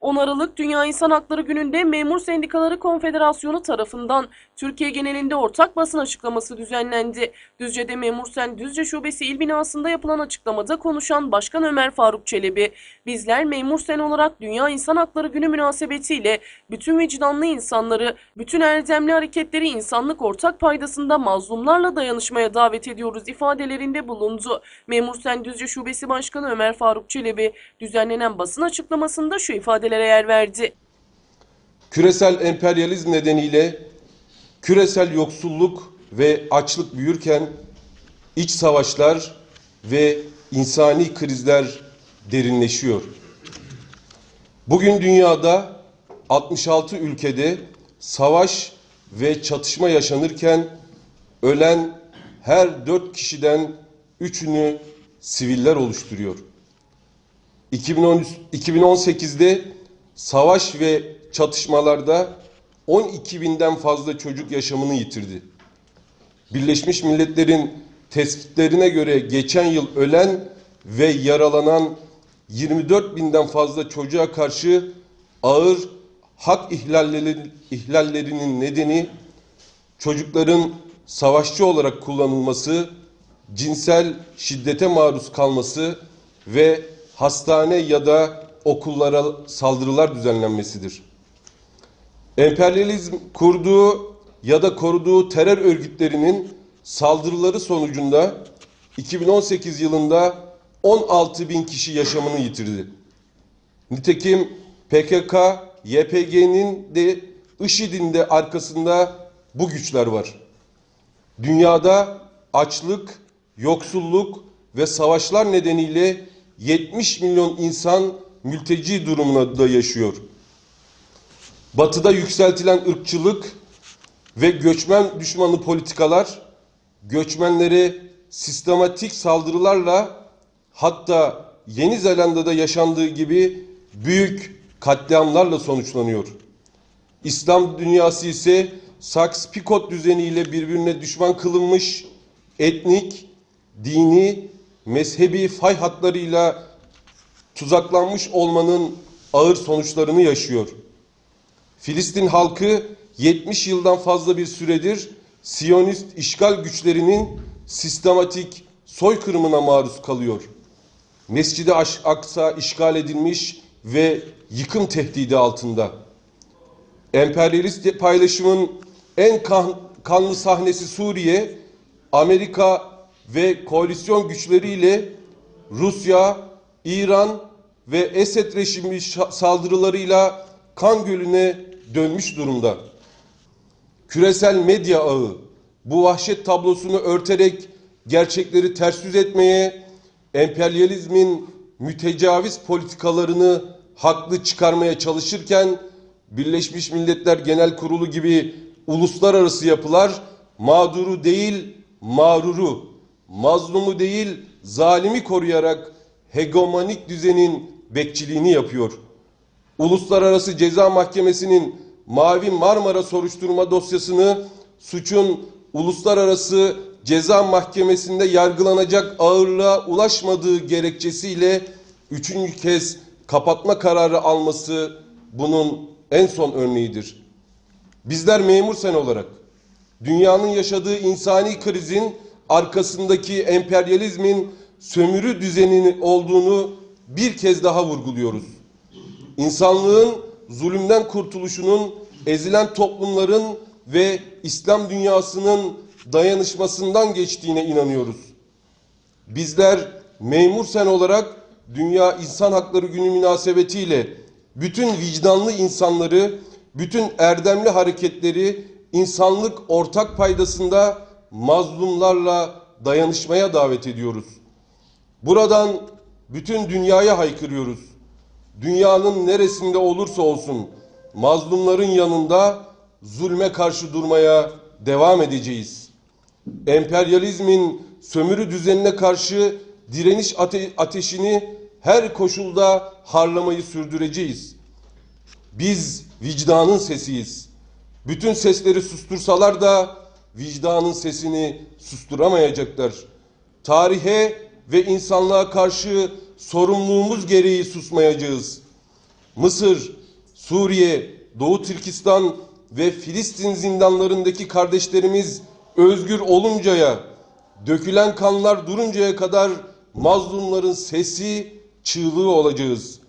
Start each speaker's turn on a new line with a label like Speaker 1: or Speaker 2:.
Speaker 1: 10 Aralık Dünya İnsan Hakları Günü'nde Memur Sendikaları Konfederasyonu tarafından Türkiye genelinde ortak basın açıklaması düzenlendi. Düzce'de Memursen Düzce Şubesi il binasında yapılan açıklamada konuşan Başkan Ömer Faruk Çelebi, bizler Memursen olarak Dünya İnsan Hakları Günü münasebetiyle bütün vicdanlı insanları, bütün erdemli hareketleri insanlık ortak paydasında mazlumlarla dayanışmaya davet ediyoruz ifadelerinde bulundu. Memursen Düzce Şubesi Başkanı Ömer Faruk Çelebi düzenlenen basın açıklamasında şu ifadelere yer verdi.
Speaker 2: Küresel emperyalizm nedeniyle küresel yoksulluk ve açlık büyürken iç savaşlar ve insani krizler derinleşiyor. Bugün dünyada 66 ülkede savaş ve çatışma yaşanırken ölen her 4 kişiden 3'ünü siviller oluşturuyor. 2013 2018'de savaş ve çatışmalarda 12 binden fazla çocuk yaşamını yitirdi. Birleşmiş Milletler'in tespitlerine göre geçen yıl ölen ve yaralanan 24 binden fazla çocuğa karşı ağır hak ihlalleri, ihlallerinin nedeni çocukların savaşçı olarak kullanılması, cinsel şiddete maruz kalması ve hastane ya da okullara saldırılar düzenlenmesidir. Emperyalizm kurduğu ya da koruduğu terör örgütlerinin saldırıları sonucunda 2018 yılında 16 bin kişi yaşamını yitirdi. Nitekim PKK, YPG'nin de IŞİD'in de arkasında bu güçler var. Dünyada açlık, yoksulluk ve savaşlar nedeniyle 70 milyon insan mülteci durumunda da yaşıyor. Batıda yükseltilen ırkçılık ve göçmen düşmanı politikalar göçmenleri sistematik saldırılarla hatta Yeni Zelanda'da yaşandığı gibi büyük katliamlarla sonuçlanıyor. İslam dünyası ise Sykes-Picot düzeniyle birbirine düşman kılınmış etnik, dini, mezhebi fay hatlarıyla tuzaklanmış olmanın ağır sonuçlarını yaşıyor. Filistin halkı 70 yıldan fazla bir süredir Siyonist işgal güçlerinin sistematik soykırımına maruz kalıyor. Mescid-i Aksa işgal edilmiş ve yıkım tehdidi altında. Emperyalist paylaşımın en kan, kanlı sahnesi Suriye, Amerika ve koalisyon güçleriyle Rusya, İran ve Esed rejimi saldırılarıyla kan gölüne dönmüş durumda. Küresel medya ağı bu vahşet tablosunu örterek gerçekleri ters yüz etmeye, emperyalizmin mütecaviz politikalarını haklı çıkarmaya çalışırken Birleşmiş Milletler Genel Kurulu gibi uluslararası yapılar mağduru değil mağruru, mazlumu değil zalimi koruyarak hegemonik düzenin bekçiliğini yapıyor. Uluslararası Ceza Mahkemesi'nin Mavi Marmara soruşturma dosyasını suçun uluslararası ceza mahkemesinde yargılanacak ağırlığa ulaşmadığı gerekçesiyle üçüncü kez kapatma kararı alması bunun en son örneğidir. Bizler memur sen olarak dünyanın yaşadığı insani krizin arkasındaki emperyalizmin sömürü düzeninin olduğunu bir kez daha vurguluyoruz. İnsanlığın zulümden kurtuluşunun ezilen toplumların ve İslam dünyasının dayanışmasından geçtiğine inanıyoruz. Bizler memur sen olarak Dünya İnsan Hakları Günü münasebetiyle bütün vicdanlı insanları, bütün erdemli hareketleri insanlık ortak paydasında mazlumlarla dayanışmaya davet ediyoruz. Buradan bütün dünyaya haykırıyoruz. Dünyanın neresinde olursa olsun mazlumların yanında zulme karşı durmaya devam edeceğiz. Emperyalizmin sömürü düzenine karşı direniş ate ateşini her koşulda harlamayı sürdüreceğiz. Biz vicdanın sesiyiz. Bütün sesleri sustursalar da vicdanın sesini susturamayacaklar. Tarihe ve insanlığa karşı sorumluluğumuz gereği susmayacağız. Mısır, Suriye, Doğu Türkistan ve Filistin zindanlarındaki kardeşlerimiz özgür oluncaya, dökülen kanlar duruncaya kadar mazlumların sesi, çığlığı olacağız.